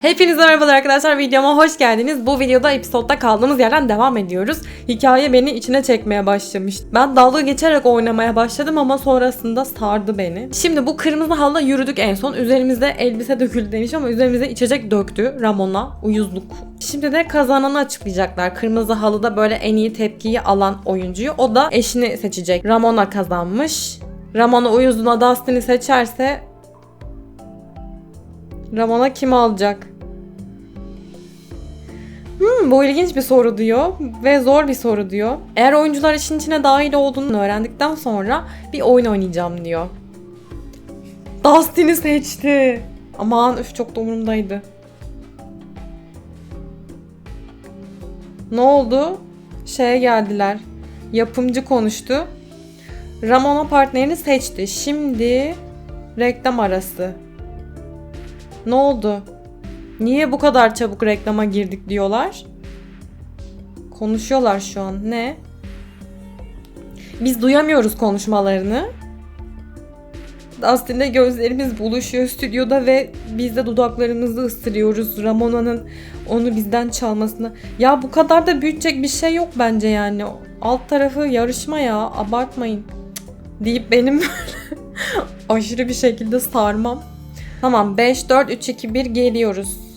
Hepinize merhabalar arkadaşlar videoma hoş geldiniz. Bu videoda episodda kaldığımız yerden devam ediyoruz. Hikaye beni içine çekmeye başlamış. Ben dalga geçerek oynamaya başladım ama sonrasında sardı beni. Şimdi bu kırmızı halıda yürüdük en son. Üzerimizde elbise döküldü demiş ama üzerimize içecek döktü. Ramona uyuzluk. Şimdi de kazananı açıklayacaklar. Kırmızı halıda böyle en iyi tepkiyi alan oyuncuyu. O da eşini seçecek. Ramona kazanmış. Ramona uyuzluğuna Dustin'i seçerse Ramona kim alacak? Hmm, bu ilginç bir soru diyor ve zor bir soru diyor. Eğer oyuncular işin içine dahil olduğunu öğrendikten sonra bir oyun oynayacağım diyor. Dustin'i seçti. Aman üf çok da umurumdaydı. Ne oldu? Şeye geldiler. Yapımcı konuştu. Ramona partnerini seçti. Şimdi reklam arası. Ne oldu? Niye bu kadar çabuk reklama girdik diyorlar? Konuşuyorlar şu an. Ne? Biz duyamıyoruz konuşmalarını. Aslında gözlerimiz buluşuyor stüdyoda ve biz de dudaklarımızı ısırıyoruz Ramona'nın onu bizden çalmasını. Ya bu kadar da büyütecek bir şey yok bence yani. Alt tarafı yarışma ya abartmayın. Cık, deyip benim aşırı bir şekilde sarmam. Tamam 5, 4, 3, 2, 1 geliyoruz.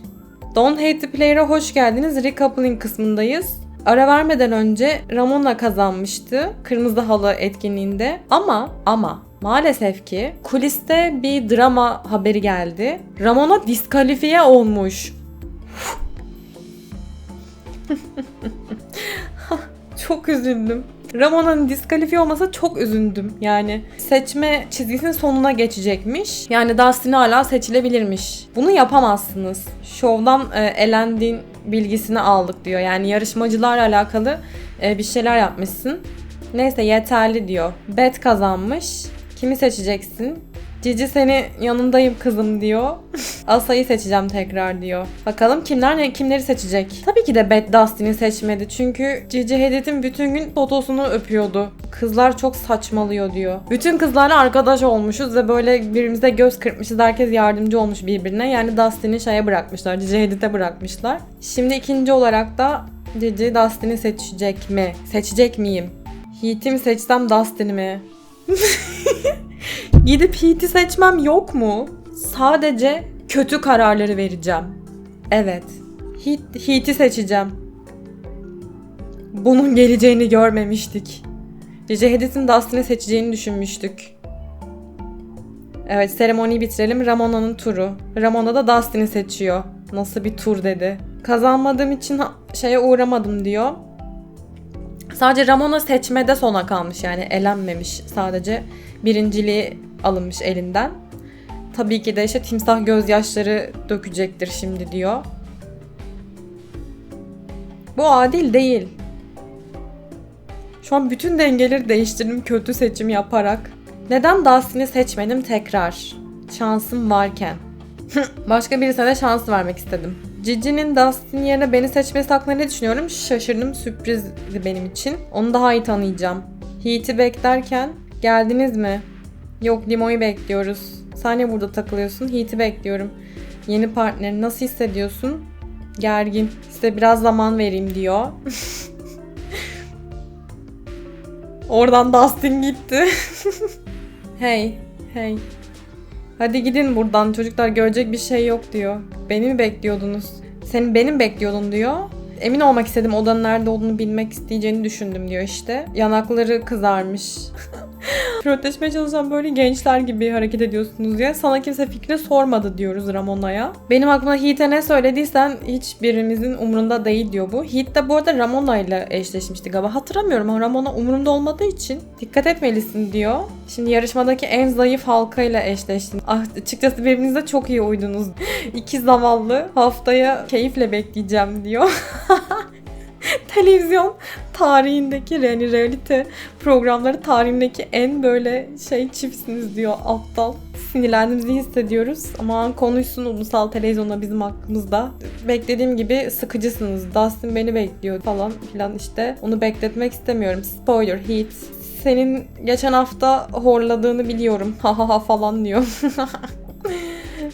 Don't Hate the Player'a hoş geldiniz. Recoupling kısmındayız. Ara vermeden önce Ramona kazanmıştı Kırmızı Halı etkinliğinde. Ama ama maalesef ki kuliste bir drama haberi geldi. Ramona diskalifiye olmuş. çok üzüldüm. Ramona'nın diskalifiye olmasa çok üzüldüm. Yani seçme çizgisinin sonuna geçecekmiş. Yani Dustin hala seçilebilirmiş. Bunu yapamazsınız. Şovdan e, elendiğin bilgisini aldık diyor. Yani yarışmacılarla alakalı e, bir şeyler yapmışsın. Neyse yeterli diyor. Bet kazanmış. Kimi seçeceksin? Cici seni yanındayım kızım diyor. Asa'yı seçeceğim tekrar diyor. Bakalım kimler ne kimleri seçecek. Tabii ki de Beth Dustin'i seçmedi. Çünkü Cici Hedit'in bütün gün fotosunu öpüyordu. Kızlar çok saçmalıyor diyor. Bütün kızlarla arkadaş olmuşuz ve böyle birbirimize göz kırpmışız. Herkes yardımcı olmuş birbirine. Yani Dustin'i şeye bırakmışlar. Cici Hedit'e bırakmışlar. Şimdi ikinci olarak da Cici Dustin'i seçecek mi? Seçecek miyim? Heat'i mi seçsem Dustin'i mi? Gidip Heat'i seçmem yok mu? Sadece kötü kararları vereceğim. Evet. Heat, Heat'i seçeceğim. Bunun geleceğini görmemiştik. Cici Hadid'in Dustin'i seçeceğini düşünmüştük. Evet seremoniyi bitirelim. Ramona'nın turu. Ramona da Dustin'i seçiyor. Nasıl bir tur dedi. Kazanmadığım için şeye uğramadım diyor. Sadece Ramona seçmede sona kalmış yani elenmemiş. Sadece birinciliği alınmış elinden. Tabii ki de işte timsah gözyaşları dökecektir şimdi diyor. Bu adil değil. Şu an bütün dengeleri değiştirdim kötü seçim yaparak. Neden Dustin'i seçmedim tekrar? Şansım varken. Başka birisine de şans vermek istedim. Cici'nin Dustin yerine beni seçmesi hakkında ne düşünüyorum? Şaşırdım sürprizdi benim için. Onu daha iyi tanıyacağım. Heat'i beklerken geldiniz mi? Yok Limo'yu bekliyoruz. Sen niye burada takılıyorsun? Heat'i bekliyorum. Yeni partner nasıl hissediyorsun? Gergin. Size biraz zaman vereyim diyor. Oradan Dustin gitti. hey, hey. Hadi gidin buradan çocuklar görecek bir şey yok diyor. Beni mi bekliyordunuz? Seni benim bekliyordun diyor. Emin olmak istedim odanın nerede olduğunu bilmek isteyeceğini düşündüm diyor işte. Yanakları kızarmış. Flörtleşmeye çalışan böyle gençler gibi hareket ediyorsunuz diye. Sana kimse fikrini sormadı diyoruz Ramona'ya. Benim aklıma Heat'e ne söylediysen hiçbirimizin umurunda değil diyor bu. Heat de bu arada Ramona ile eşleşmişti galiba. Hatırlamıyorum ama Ramona umurumda olmadığı için dikkat etmelisin diyor. Şimdi yarışmadaki en zayıf halkayla eşleştin. Ah, açıkçası birbirinize çok iyi uydunuz. İki zavallı haftaya keyifle bekleyeceğim diyor. televizyon tarihindeki yani realite programları tarihindeki en böyle şey çiftsiniz diyor aptal. Sinirlendiğimizi hissediyoruz ama konuşsun ulusal televizyonda bizim hakkımızda. Beklediğim gibi sıkıcısınız. Dustin beni bekliyor falan filan işte. Onu bekletmek istemiyorum. Spoiler Heat. Senin geçen hafta horladığını biliyorum. Ha ha ha falan diyor.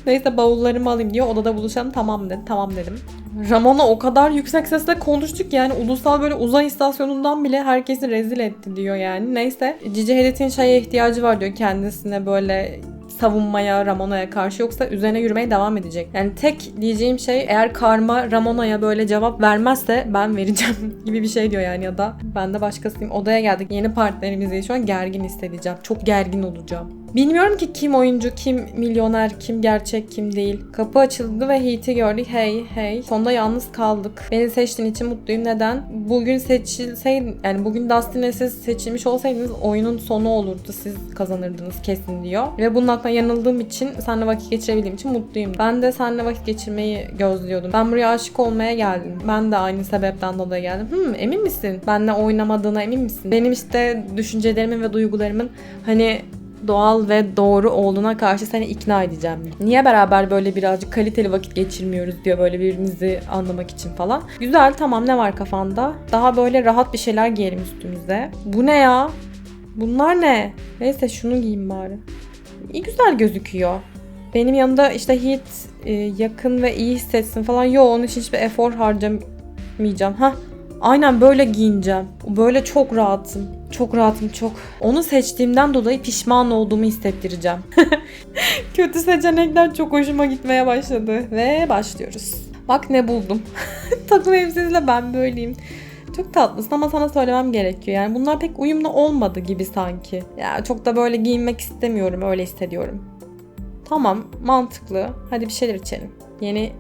Neyse bavullarımı alayım diyor. Odada buluşalım tamam dedi. Tamam dedim. Ramona o kadar yüksek sesle konuştuk yani ulusal böyle uzay istasyonundan bile herkesi rezil etti diyor yani. Neyse Cici Hadid'in şeye ihtiyacı var diyor kendisine böyle savunmaya Ramona'ya karşı yoksa üzerine yürümeye devam edecek. Yani tek diyeceğim şey eğer karma Ramona'ya böyle cevap vermezse ben vereceğim gibi bir şey diyor yani ya da ben de başkasıyım. Odaya geldik yeni partnerimizi şu an gergin hissedeceğim. Çok gergin olacağım. Bilmiyorum ki kim oyuncu, kim milyoner, kim gerçek, kim değil. Kapı açıldı ve Heath'i gördük. Hey, hey. Sonunda yalnız kaldık. Beni seçtiğin için mutluyum. Neden? Bugün seçilseydin, yani bugün Dustin'e siz seçilmiş olsaydınız oyunun sonu olurdu. Siz kazanırdınız kesin diyor. Ve bunun hakkında yanıldığım için, seninle vakit geçirebildiğim için mutluyum. Ben de seninle vakit geçirmeyi gözlüyordum. Ben buraya aşık olmaya geldim. Ben de aynı sebepten dolayı geldim. Hmm, emin misin? Benle oynamadığına emin misin? Benim işte düşüncelerimin ve duygularımın hani doğal ve doğru olduğuna karşı seni ikna edeceğim. Niye beraber böyle birazcık kaliteli vakit geçirmiyoruz diyor böyle birbirimizi anlamak için falan. Güzel tamam ne var kafanda? Daha böyle rahat bir şeyler giyelim üstümüze. Bu ne ya? Bunlar ne? Neyse şunu giyeyim bari. İyi güzel gözüküyor. Benim yanımda işte Heat e, yakın ve iyi hissetsin falan. Yo onun için hiçbir efor harcamayacağım. Ha Aynen böyle giyineceğim. Böyle çok rahatım. Çok rahatım çok. Onu seçtiğimden dolayı pişman olduğumu hissettireceğim. Kötü seçenekler çok hoşuma gitmeye başladı. Ve başlıyoruz. Bak ne buldum. Takım elbisesiyle ben böyleyim. Çok tatlısın ama sana söylemem gerekiyor. Yani bunlar pek uyumlu olmadı gibi sanki. Ya çok da böyle giyinmek istemiyorum. Öyle hissediyorum. Tamam mantıklı. Hadi bir şeyler içelim. Yeni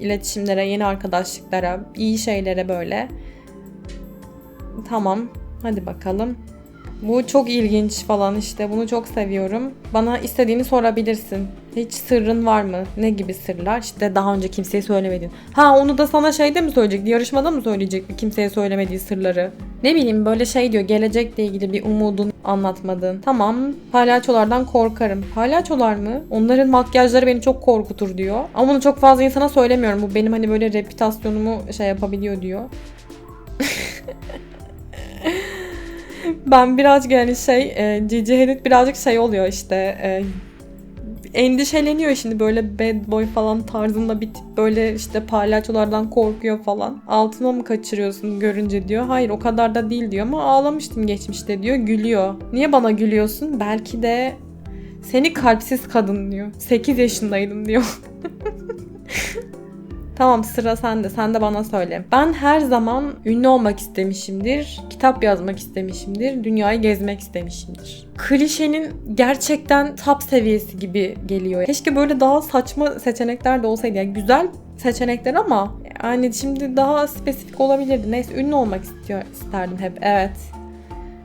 iletişimlere, yeni arkadaşlıklara, iyi şeylere böyle. Tamam. Hadi bakalım. Bu çok ilginç falan işte. Bunu çok seviyorum. Bana istediğini sorabilirsin. Hiç sırrın var mı? Ne gibi sırlar? İşte daha önce kimseye söylemedin. Ha onu da sana şeyde mi söyleyecek? Yarışmada mı söyleyecek kimseye söylemediği sırları? Ne bileyim böyle şey diyor. Gelecekle ilgili bir umudun anlatmadın. Tamam. Palyaçolardan korkarım. Palyaçolar mı? Onların makyajları beni çok korkutur diyor. Ama bunu çok fazla insana söylemiyorum. Bu benim hani böyle reputasyonumu şey yapabiliyor diyor. Ben birazcık yani şey e, Cici Hadid birazcık şey oluyor işte e, endişeleniyor şimdi böyle bad boy falan tarzında bir tip böyle işte palyaçolardan korkuyor falan. Altına mı kaçırıyorsun görünce diyor. Hayır o kadar da değil diyor ama ağlamıştım geçmişte diyor. Gülüyor. Niye bana gülüyorsun? Belki de seni kalpsiz kadın diyor. 8 yaşındaydım diyor. Tamam sıra sende. Sen de bana söyle. Ben her zaman ünlü olmak istemişimdir. Kitap yazmak istemişimdir. Dünyayı gezmek istemişimdir. Klişenin gerçekten top seviyesi gibi geliyor. Keşke böyle daha saçma seçenekler de olsaydı. Yani güzel seçenekler ama yani şimdi daha spesifik olabilirdi. Neyse ünlü olmak istiyor isterdim hep. Evet.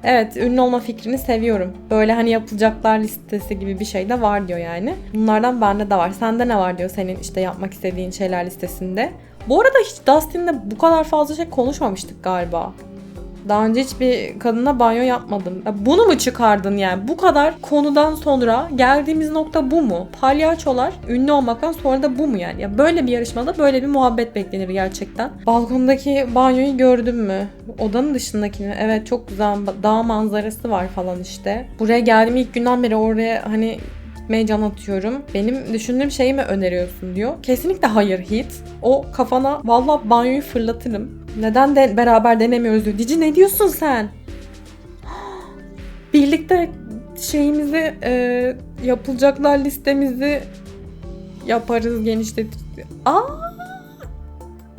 Evet ünlü olma fikrini seviyorum. Böyle hani yapılacaklar listesi gibi bir şey de var diyor yani. Bunlardan bende de var. Sende ne var diyor senin işte yapmak istediğin şeyler listesinde. Bu arada hiç Dustin'le bu kadar fazla şey konuşmamıştık galiba. Daha önce hiçbir kadına banyo yapmadım. Ya bunu mu çıkardın yani? Bu kadar konudan sonra geldiğimiz nokta bu mu? Palyaçolar ünlü olmaktan sonra da bu mu yani? Ya böyle bir yarışmada böyle bir muhabbet beklenir gerçekten. Balkondaki banyoyu gördün mü? Odanın dışındakini. Evet çok güzel dağ manzarası var falan işte. Buraya geldiğim ilk günden beri oraya hani gitmeye can atıyorum. Benim düşündüğüm şeyi mi öneriyorsun diyor. Kesinlikle hayır Hit. O kafana valla banyoyu fırlatırım. Neden de beraber denemiyoruz diyor. Dici ne diyorsun sen? Birlikte şeyimizi e, yapılacaklar listemizi yaparız genişletir. Aa!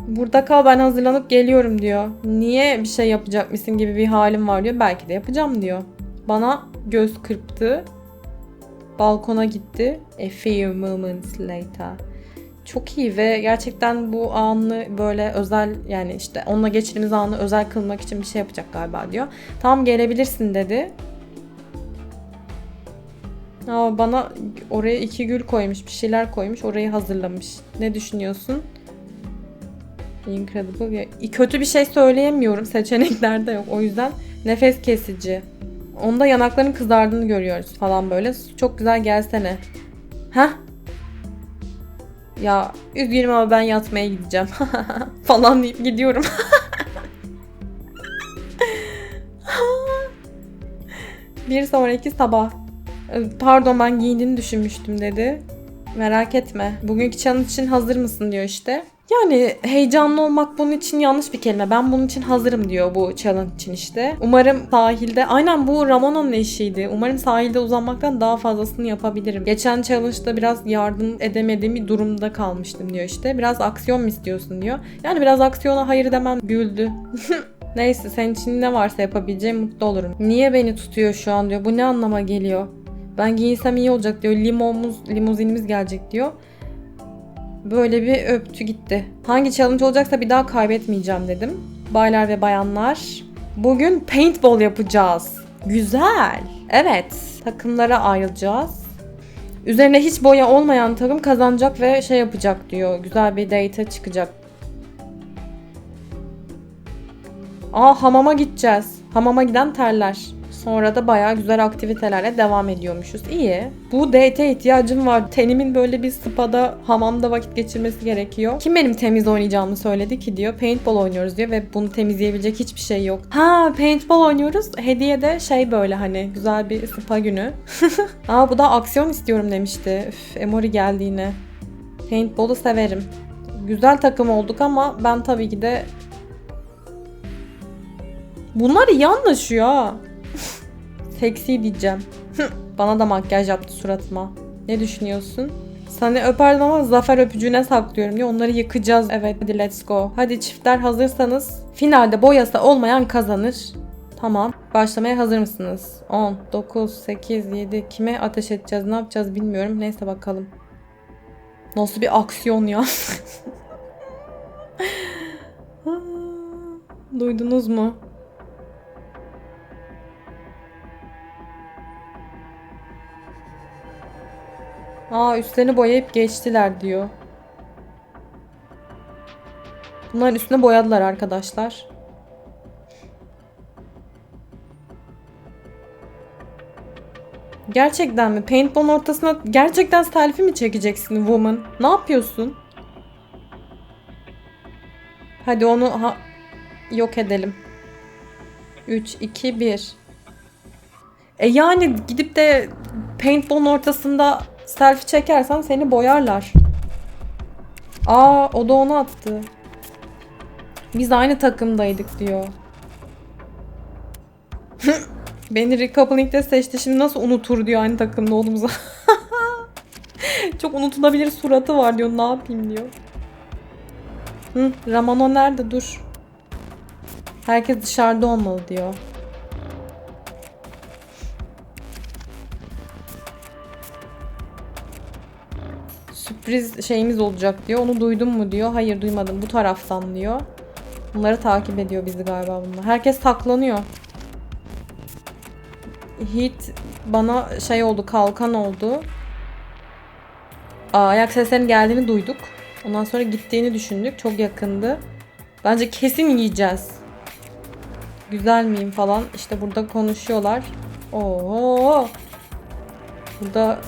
Burada kal ben hazırlanıp geliyorum diyor. Niye bir şey yapacakmışsın gibi bir halim var diyor. Belki de yapacağım diyor. Bana göz kırptı. Balkona gitti. A few moments later. Çok iyi ve gerçekten bu anı böyle özel yani işte onunla geçirdiğimiz anı özel kılmak için bir şey yapacak galiba diyor. Tamam gelebilirsin dedi. Aa, bana oraya iki gül koymuş, bir şeyler koymuş, orayı hazırlamış. Ne düşünüyorsun? Incredible. Kötü bir şey söyleyemiyorum. Seçeneklerde yok. O yüzden nefes kesici. Onda yanaklarının kızardığını görüyoruz falan böyle. Çok güzel gelsene. Heh. Ya üzgünüm ama ben yatmaya gideceğim. falan deyip gidiyorum. Bir sonraki sabah. Pardon ben giyindiğini düşünmüştüm dedi. Merak etme. Bugünkü challenge için hazır mısın diyor işte. Yani heyecanlı olmak bunun için yanlış bir kelime. Ben bunun için hazırım diyor bu challenge için işte. Umarım sahilde, aynen bu Ramona'nın eşiydi. Umarım sahilde uzanmaktan daha fazlasını yapabilirim. Geçen challenge'da biraz yardım edemediğim bir durumda kalmıştım diyor işte. Biraz aksiyon mu istiyorsun diyor. Yani biraz aksiyona hayır demem güldü. Neyse senin için ne varsa yapabileceğim mutlu olurum. Niye beni tutuyor şu an diyor. Bu ne anlama geliyor? Ben giyinsem iyi olacak diyor. Limomuz, limuzinimiz gelecek diyor. Böyle bir öptü gitti. Hangi challenge olacaksa bir daha kaybetmeyeceğim dedim. Baylar ve bayanlar. Bugün paintball yapacağız. Güzel. Evet. Takımlara ayrılacağız. Üzerine hiç boya olmayan takım kazanacak ve şey yapacak diyor. Güzel bir date çıkacak. Aa hamama gideceğiz. Hamama giden terler. Sonra da bayağı güzel aktivitelerle devam ediyormuşuz. İyi. Bu date'e ihtiyacım var. Tenimin böyle bir spada, hamamda vakit geçirmesi gerekiyor. Kim benim temiz oynayacağımı söyledi ki diyor. Paintball oynuyoruz diyor ve bunu temizleyebilecek hiçbir şey yok. Ha paintball oynuyoruz. Hediye de şey böyle hani güzel bir spa günü. Aa bu da aksiyon istiyorum demişti. Üf, Emori geldi yine. Paintball'u severim. Güzel takım olduk ama ben tabii ki de Bunlar iyi anlaşıyor ha. Seksi diyeceğim. Bana da makyaj yaptı suratıma. Ne düşünüyorsun? Seni öperdim ama zafer öpücüğüne saklıyorum diye onları yıkacağız. Evet hadi let's go. Hadi çiftler hazırsanız finalde boyası olmayan kazanır. Tamam. Başlamaya hazır mısınız? 10, 9, 8, 7. Kime ateş edeceğiz? Ne yapacağız bilmiyorum. Neyse bakalım. Nasıl bir aksiyon ya. Duydunuz mu? Aa üstlerini boyayıp geçtiler diyor. Bunların üstüne boyadılar arkadaşlar. Gerçekten mi? Paintball ortasına gerçekten selfie mi çekeceksin woman? Ne yapıyorsun? Hadi onu ha yok edelim. 3 2 1. E yani gidip de paintball'un ortasında selfie çekersen seni boyarlar. Aa o da onu attı. Biz aynı takımdaydık diyor. Beni recoupling'de seçti. Şimdi nasıl unutur diyor aynı takımda olduğumuzu. Çok unutulabilir suratı var diyor. Ne yapayım diyor. Hı, Ramano nerede? Dur. Herkes dışarıda olmalı diyor. Sürpriz şeyimiz olacak diyor. Onu duydun mu diyor. Hayır duymadım bu taraftan diyor. Bunları takip ediyor bizi galiba bunlar. Herkes saklanıyor. Hit bana şey oldu kalkan oldu. Aa, ayak seslerinin geldiğini duyduk. Ondan sonra gittiğini düşündük. Çok yakındı. Bence kesin yiyeceğiz. Güzel miyim falan. İşte burada konuşuyorlar. Oo. Burada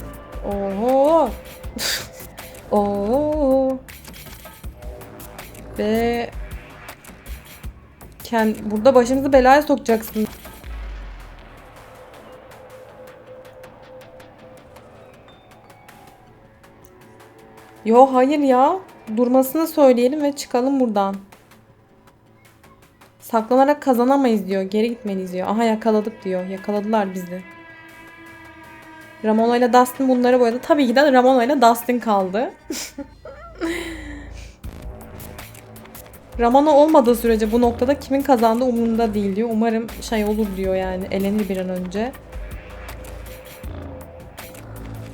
oho. Oo. Ve Kend burada başımızı belaya sokacaksın. Yo hayır ya. Durmasını söyleyelim ve çıkalım buradan. Saklanarak kazanamayız diyor. Geri gitmeliyiz diyor. Aha yakaladık diyor. Yakaladılar bizi. Ramona ile Dustin bunları boyadı. Tabii ki de Ramona ile Dustin kaldı. Ramona olmadığı sürece bu noktada kimin kazandığı umurunda değil diyor. Umarım şey olur diyor yani elenir bir an önce.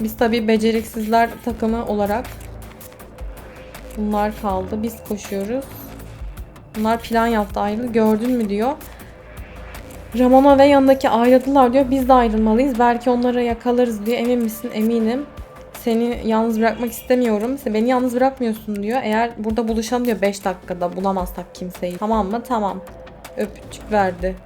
Biz tabii beceriksizler takımı olarak bunlar kaldı. Biz koşuyoruz. Bunlar plan yaptı ayrı. Gördün mü diyor. Ramona ve yanındaki ayrıldılar diyor. Biz de ayrılmalıyız. Belki onları yakalarız diyor. Emin misin? Eminim. Seni yalnız bırakmak istemiyorum. Beni yalnız bırakmıyorsun diyor. Eğer burada buluşalım diyor 5 dakikada bulamazsak kimseyi. Tamam mı? Tamam. Öpücük verdi.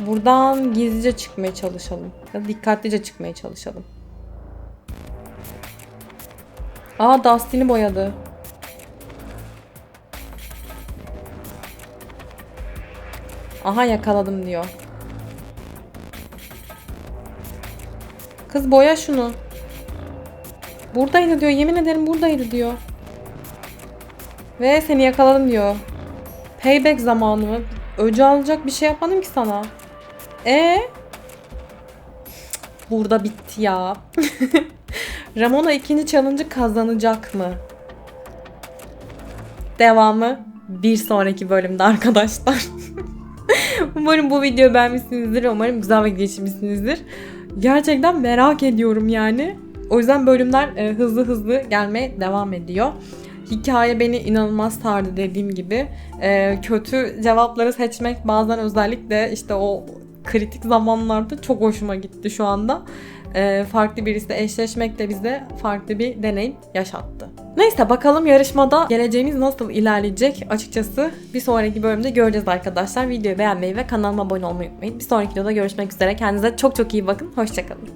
Buradan gizlice çıkmaya çalışalım. Ya dikkatlice çıkmaya çalışalım. Aa Dustin'i boyadı. Aha yakaladım diyor. Kız boya şunu. Buradaydı diyor. Yemin ederim buradaydı diyor. Ve seni yakaladım diyor. Payback zamanı mı? Öcü alacak bir şey yapmadım ki sana. E Burada bitti ya. Ramona ikinci challenge'ı kazanacak mı? Devamı bir sonraki bölümde arkadaşlar. umarım bu videoyu beğenmişsinizdir. Umarım güzel vakit geçirmişsinizdir. Gerçekten merak ediyorum yani. O yüzden bölümler e, hızlı hızlı gelmeye devam ediyor. Hikaye beni inanılmaz sardı dediğim gibi. E, kötü cevapları seçmek bazen özellikle işte o kritik zamanlarda çok hoşuma gitti şu anda. E, farklı birisiyle eşleşmek de bize farklı bir deneyim yaşattı. Neyse bakalım yarışmada geleceğimiz nasıl ilerleyecek açıkçası bir sonraki bölümde göreceğiz arkadaşlar. Videoyu beğenmeyi ve kanalıma abone olmayı unutmayın. Bir sonraki videoda görüşmek üzere. Kendinize çok çok iyi bakın. Hoşçakalın.